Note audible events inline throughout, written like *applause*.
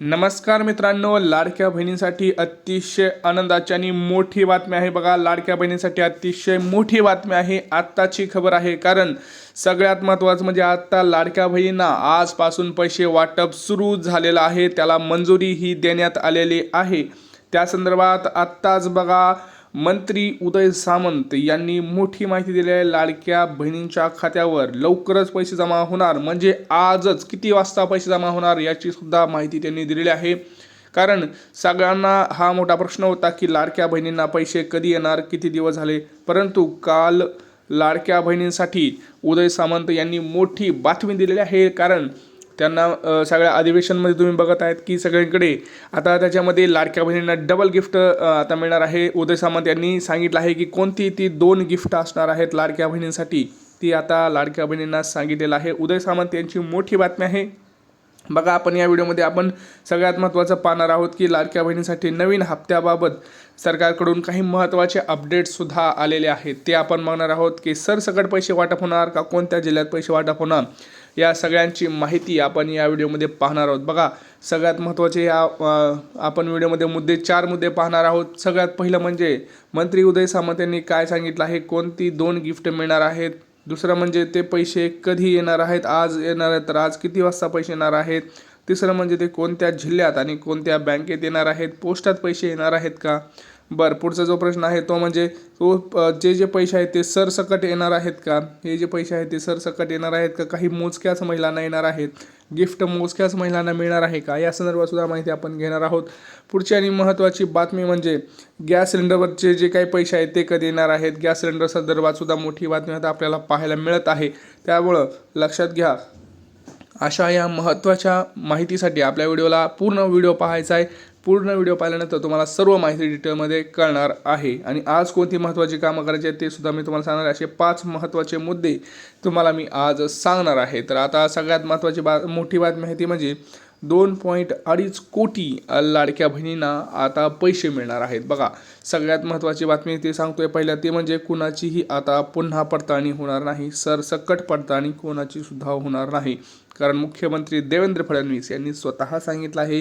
नमस्कार मित्रांनो लाडक्या बहिणींसाठी अतिशय आनंदाची आणि मोठी बातमी आहे बघा. लाडक्या बहिणींसाठी अतिशय मोठी बातमी आहे. आत्ताची खबर आहे कारण सगळ्यात महत्त्वाचं म्हणजे आत्ता लाडक्या बहिणींना आजपासून पैसे वाटप सुरू झालेलं आहे. त्याला मंजुरी ही देण्यात आलेली आहे. त्या संदर्भात आत्ताच बघा मंत्री उदय सामंत यांनी मोठी माहिती दिली आहे लाडक्या बहिणींच्या खात्यावर लवकरच पैसे जमा होणार. म्हणजे आजच किती वाजता पैसे जमा होणार याची सुद्धा माहिती त्यांनी दिलेली आहे. कारण सगळ्यांना हा मोठा प्रश्न होता की लाडक्या बहिणींना पैसे कधी येणार किती दिवस झाले? परंतु काल लाडक्या बहिणींसाठी उदय सामंत यांनी मोठी बातमी दिलेली आहे. कारण त्यांना सगळ्या अधिवेशनमध्ये तुम्ही बघत आहेत की सगळ्यांकडे आता त्याच्यामध्ये लाडक्या बहिणींना डबल गिफ्ट आता मिळणार आहे. उदय सामंत यांनी सांगितलं आहे की कोणती ती दोन गिफ्ट असणार आहेत लाडक्या बहिणींसाठी ती आता लाडक्या बहिणींना सांगितलेलं आहे. उदय सामंत यांची मोठी बातमी आहे. बघा आपण या व्हिडिओमध्ये आपण सगळ्यात महत्त्वाचं पाहणार आहोत की लाडक्या बहिणींसाठी नवीन हप्त्याबाबत सरकारकडून काही महत्त्वाचे अपडेटसुद्धा आलेले आहेत. ते आपण बघणार आहोत की सरसकट पैसे वाटप होणार का कोणत्या जिल्ह्यात पैसे वाटप होणार? या सगळ्यांची माहिती आपण या व्हिडिओमध्ये पाहणार आहोत. बघा सगळ्यात महत्त्वाचे या आपण व्हिडिओमध्ये मुद्दे चार मुद्दे पाहणार आहोत. सगळ्यात पहिलं म्हणजे मंत्री उदय सामंत यांनी काय सांगितलं आहे? कोणती दोन गिफ्ट मिळणार आहेत? दुसरं म्हणजे ते पैसे कधी येणार आहेत? आज येणार आहेत तर आज किती वाजता पैसे येणार आहेत? तिसरं म्हणजे ते कोणत्या जिल्ह्यात आणि कोणत्या बँकेत येणार आहेत? पोस्टात पैसे येणार आहेत का? बरं पुढचा जो प्रश्न आहे तो म्हणजे तो जे जे पैसे आहेत ते सरसकट येणार आहेत का? हे जे पैसे आहेत ते सरसकट येणार आहेत का? काही मोजक्याच महिलांना येणार आहेत? गिफ्ट मोजक्याच महिलांना मिळणार आहे का? या संदर्भातसुद्धा माहिती आपण घेणार आहोत. पुढची आणि महत्त्वाची बातमी म्हणजे गॅस सिलेंडरवरचे जे काही पैसे आहेत ते कधी येणार आहेत? गॅस सिलेंडर संदर्भात सुद्धा मोठी बातमी आता आपल्याला पाहायला मिळत आहे. त्यामुळं लक्षात घ्या अशा या महत्त्वाच्या माहितीसाठी आपल्या व्हिडिओला पूर्ण व्हिडिओ पाहायचा आहे. पूर्ण व्हिडिओ पाहिल्यानंतर तुम्हाला सर्व माहिती डिटेलमध्ये कळणार आहे. आणि आज कोणती महत्त्वाची कामं करायची आहेत ते सुद्धा मी तुम्हाला सांगणार असे पाच महत्त्वाचे मुद्दे तुम्हाला मी आज सांगणार आहे. तर आता सगळ्यात महत्त्वाची बा मोठी बातमी आहे ती म्हणजे दोन पॉईंट अडीच कोटी लाडक्या बहिणींना आता पैसे मिळणार आहेत. बघा सगळ्यात महत्त्वाची बातमी ते सांगतोय. पहिल्या ते म्हणजे कुणाचीही आता पुन्हा पडताळणी होणार नाही. सरसकट पडताळणी कोणाची सुद्धा होणार नाही. कारण मुख्यमंत्री देवेंद्र फडणवीस यांनी स्वतः सांगितलं आहे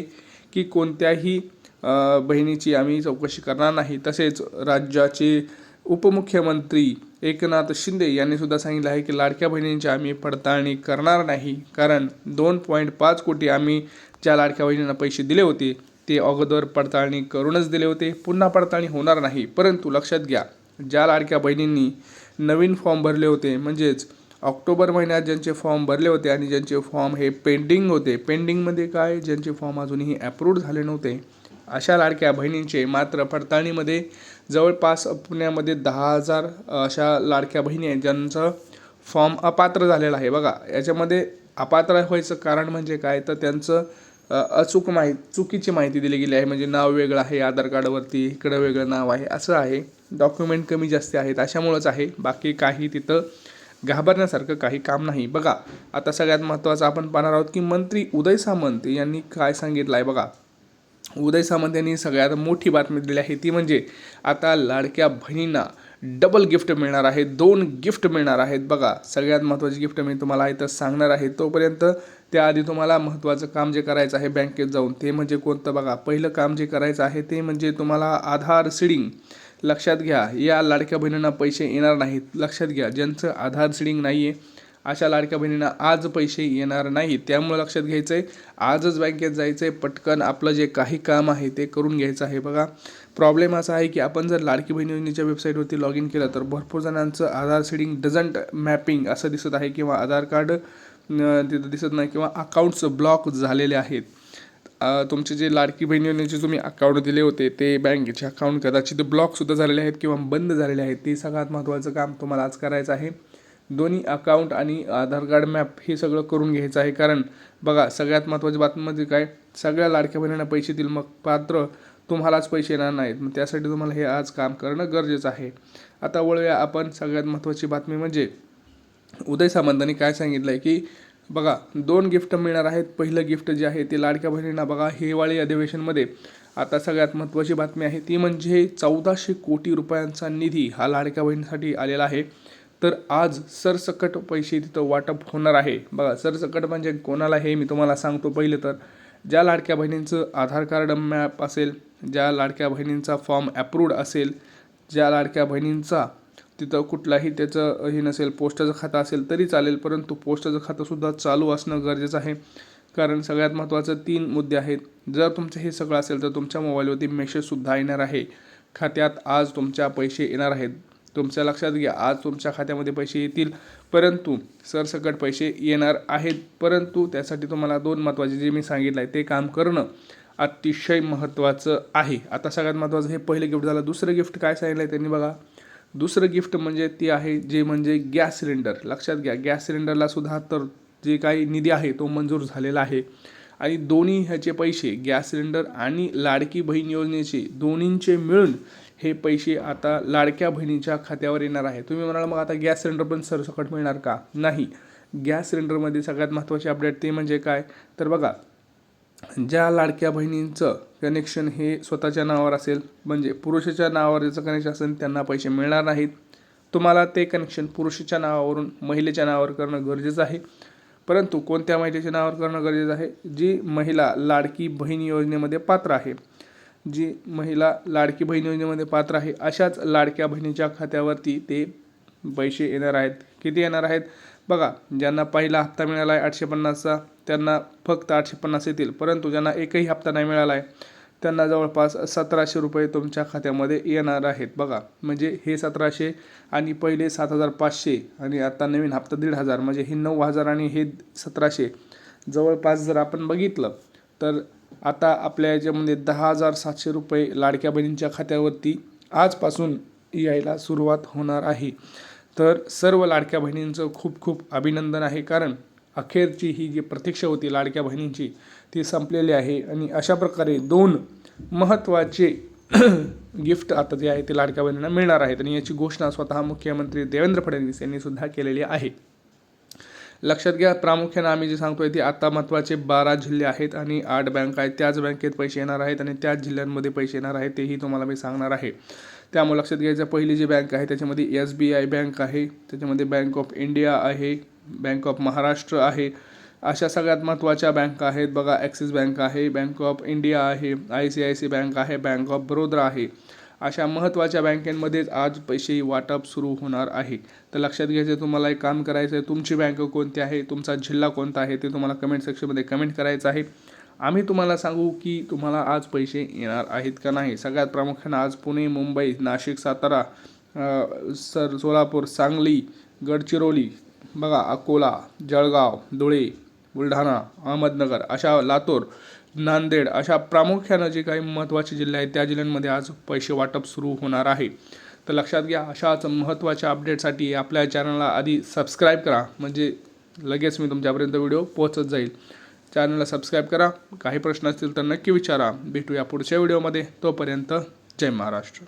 की कोणत्याही बहिणीची आम्ही चौकशी करणार नाही. तसेच राज्याचे उपमुख्यमंत्री एकनाथ शिंदे यांनी सुद्धा सांगितलं आहे की लाडक्या बहिणींची आम्ही पडताळणी करणार नाही. कारण दोन पॉईंट पाच कोटी आम्ही ज्या लाडक्या बहिणींना पैसे दिले होते ते अगोदर पडताळणी करूनच दिले होते. पुन्हा पडताळणी होणार नाही. परंतु लक्षात घ्या ज्या लाडक्या बहिणींनी नवीन फॉर्म भरले होते म्हणजेच ऑक्टोबर महिन्यात ज्यांचे फॉर्म भरले होते आणि ज्यांचे फॉर्म हे पेंडिंग होते पेंडिंगमध्ये काय? ज्यांचे फॉर्म अजूनही अप्रूव्ड झाले नव्हते. अशा लाडक्या बहिणींचे मात्र पडताळणीमध्ये जवळपास पुण्यामध्ये दहा हजार अशा लाडक्या बहिणी आहेत ज्यांचं फॉर्म अपात्र झालेला आहे. बघा याच्यामध्ये अपात्र व्हायचं कारण म्हणजे काय? तर त्यांचं अचूक माहिती चुकीची माहिती दिली गेली आहे. म्हणजे नाव वेगळं आहे आधार कार्डवरती इकडं वेगळं नाव आहे असं आहे. डॉक्युमेंट कमी जास्त आहेत अशामुळंच आहे. बाकी काही तिथं घाबरण्यासारखं काही काम नाही. बघा आता सगळ्यात महत्त्वाचं आपण पाहणार आहोत की मंत्री उदय सामंत यांनी काय सांगितलं आहे? बघा उदय सामंत यांनी सगळ्यात मोठी बातमी दिली आहे ती म्हणजे आता लाडक्या बहिणींना डबल गिफ्ट मिळणार आहे दोन गिफ्ट मिळणार आहेत. बघा सगळ्यात महत्त्वाची गिफ्ट मी तुम्हाला इथं सांगणार आहे तोपर्यंत त्याआधी तुम्हाला महत्त्वाचं काम जे करायचं आहे बँकेत जाऊन ते म्हणजे कोणतं? बघा पहिलं काम जे करायचं आहे ते म्हणजे तुम्हाला आधार सिडिंग. लक्षात घ्या या लाडक्या बहिणींना पैसे येणार नाहीत. लक्षात घ्या ज्यांचं आधार सिडिंग नाही आहे अशा लाडक्या बहिणींना आज पैसे येणार नाही त्यामुळे लक्षात घ्यायचं आहे आजच बँकेत जायचं आहे पटकन आपलं जे काही काम आहे ते करून घ्यायचं आहे. बघा प्रॉब्लेम असा आहे की आपण जर लाडकी बहिणी योजनेच्या वेबसाईटवरती लॉग इन केलं तर भरपूर जणांचं आधार सीडिंग डझंट मॅपिंग असं दिसत आहे किंवा आधार कार्ड तिथं दिसत नाही किंवा अकाउंट्स ब्लॉक झालेले आहेत. तुमचे जे लाडकी बहीण योजनेचे तुम्ही अकाउंट दिले होते ते बँकेचे अकाउंट कदाचित ब्लॉकसुद्धा झालेले आहेत किंवा बंद झालेले आहेत. ते सगळ्यात महत्त्वाचं काम तुम्हाला आज करायचं आहे. दोन्ही अकाउंट आणि आधार कार्ड मॅप हे सगळं करून घ्यायचं आहे. कारण बघा सगळ्यात महत्त्वाची बातमी म्हणजे काय? सगळ्या लाडक्या बहिणींना पैसे देतील मग पात्र तुम्हालाच पैसे येणार नाहीत. मग त्यासाठी तुम्हाला हे आज काम करणं गरजेचं आहे. आता वळूया आपण सगळ्यात महत्त्वाची बातमी म्हणजे उदय सामंतांनी काय सांगितलं आहे की बघा दोन गिफ्ट मिळणार आहेत. पहिलं गिफ्ट जे आहे ते लाडक्या बहिणींना बघा हिवाळी अधिवेशनमध्ये आता सगळ्यात महत्त्वाची बातमी आहे ती म्हणजे चौदाशे कोटी रुपयांचा निधी हा लाडक्या बहिणीसाठी आलेला आहे. तर आज सरसकट पैसे तिथं वाटप होणार आहे. बघा सरसकट म्हणजे कोणाला हे मी तुम्हाला सांगतो पहिलं तर ज्या लाडक्या बहिणींचं आधार कार्ड मॅप असेल ज्या लाडक्या बहिणींचा फॉर्म ॲप्रूव्ड असेल ज्या लाडक्या बहिणींचा तिथं कुठलाही त्याचं हे नसेल पोस्टाचं खातं असेल तरी चालेल परंतु पोस्टाचं खातंसुद्धा चालू असणं गरजेचं आहे. कारण सगळ्यात महत्त्वाचं तीन मुद्दे आहेत. जर तुमचं हे सगळं असेल तर तुमच्या मोबाईलवरती मेसेजसुद्धा येणार आहे. खात्यात आज तुमच्या पैसे येणार आहेत. तुमच्या लक्षात घ्या. आज तुमच्या खात्यामध्ये पैसे येतील परंतु सरसकट पैसे येणार आहेत. परंतु त्यासाठी तुम्हाला दोन महत्त्वाचे जे मी सांगितलं आहे ते काम करणं अतिशय महत्त्वाचं आहे. आता सगळ्यात महत्त्वाचं हे पहिलं गिफ्ट झालं. दुसरं गिफ्ट काय सांगितलं आहे त्यांनी बघा. दुसरं गिफ्ट म्हणजे ती आहे जे म्हणजे गॅस सिलेंडर. लक्षात घ्या गॅस सिलेंडरला सुद्धा तर जे काही निधी आहे तो मंजूर झालेला आहे. आणि दोन्ही ह्याचे पैसे गॅस सिलेंडर आणि लाडकी बहीण योजनेचे दोन्हींचे मिळून हे पैसे आता लाडक्या बहिणीच्या खात्यावर येणार आहे. तुम्ही म्हणाल मग आता गॅस सिलेंडर पण सरसकट मिळणार का? नाही. गॅस सिलेंडरमध्ये सगळ्यात महत्त्वाचे अपडेट ते म्हणजे काय? तर बघा ज्या लाडक्या बहिणींचं कनेक्शन हे स्वतःच्या नावावर असेल म्हणजे पुरुषाच्या नावावर ज्याचं कनेक्शन असेल त्यांना पैसे मिळणार नाहीत. तुम्हाला ते कनेक्शन पुरुषाच्या नावावरून महिलेच्या नावावर करणं गरजेचं आहे. परंतु कोणत्या महिलेच्या नावावर करणं गरजेचं आहे? जी महिला लाडकी बहीण योजनेमध्ये पात्र आहे. जी महिला लाडकी बहीण योजनेमध्ये पात्र आहे अशाच लाडक्या बहिणीच्या खात्यावरती ते पैसे येणार आहेत. किती येणार आहेत? बघा ज्यांना पहिला हप्ता मिळाला आहे आठशे पन्नासचा त्यांना फक्त आठशे पन्नास येतील परंतु ज्यांना एकही हप्ता नाही मिळाला आहे त्यांना जवळपास सतराशे रुपये तुमच्या खात्यामध्ये येणार आहेत. बघा म्हणजे हे सतराशे आणि पहिले सात हजार पाचशे आणि आता नवीन हप्ता दीड हजार म्हणजे हे नऊ हजार आणि हे सतराशे. जवळपास जर आपण बघितलं तर आता आपल्या याच्यामध्ये दहा हजार सातशे रुपये लाडक्या बहिणींच्या खात्यावरती आजपासून यायला सुरुवात होणार आहे. तर सर्व लाडक्या बहिणींचं खूप खूप अभिनंदन आहे. कारण अखेरची ही जी प्रतीक्षा होती लाडक्या बहिणींची ती संपलेली आहे. आणि अशा प्रकारे दोन महत्त्वाचे *clears throat* गिफ्ट आता जे आहे ते लाडक्या बहिणींना मिळणार आहेत. आणि याची घोषणा स्वतः मुख्यमंत्री देवेंद्र फडणवीस यांनी सुद्धा केलेली आहे. लक्षात घ्या प्रामुख्याने आम्ही जे सांगतोय ते आत्ता महत्त्वाचे बारा जिल्हे आहेत आणि आठ बँक आहेत. त्याच बँकेत पैसे येणार आहेत आणि त्याच जिल्ह्यांमध्ये पैसे येणार आहेत तेही तुम्हाला मी सांगणार आहे. त्यामुळे लक्षात घ्यायचं पहिली जी बँक आहे त्याच्यामध्ये एस बी आय बँक आहे त्याच्यामध्ये बँक ऑफ इंडिया आहे बँक ऑफ महाराष्ट्र आहे अशा सगळ्यात महत्त्वाच्या बँक आहेत. बघा ॲक्सिस बँक आहे बँक ऑफ इंडिया आहे I C I C bank आहे बँक ऑफ बरोदा आहे. अशा महत्त्वाच्या बँकेमध्येच आज पैसे वाटप सुरू होणार आहे. तर लक्षात घ्यायचं तुम्हाला एक काम करायचं आहे तुमची बँक कोणती आहे तुमचा जिल्हा कोणता आहे ते तुम्हाला कमेंट सेक्शनमध्ये कमेंट करायचं आहे. आम्ही तुम्हाला सांगू की तुम्हाला आज पैसे येणार आहेत का नाही. सगळ्यात प्रामुख्यानं आज पुणे मुंबई नाशिक सातारा सर सोलापूर सांगली गडचिरोली बघा अकोला जळगाव धुळे बुलढाणा अहमदनगर अशा लातूर नांदेड अशा प्रामुख्यानं जे काही महत्त्वाचे जिल्हे आहेत त्या जिल्ह्यांमध्ये आज पैसे वाटप सुरू होणार आहे. तर लक्षात घ्या अशाच महत्त्वाच्या अपडेटसाठी आपल्या चॅनलला आधी सबस्क्राईब करा. म्हणजे लगेच मी तुमच्यापर्यंत व्हिडिओ पोहोचत जाईल. चॅनलला सबस्क्राईब करा. काही प्रश्न असतील तर नक्की विचारा. भेटूया पुढच्या व्हिडिओमध्ये तोपर्यंत जय महाराष्ट्र.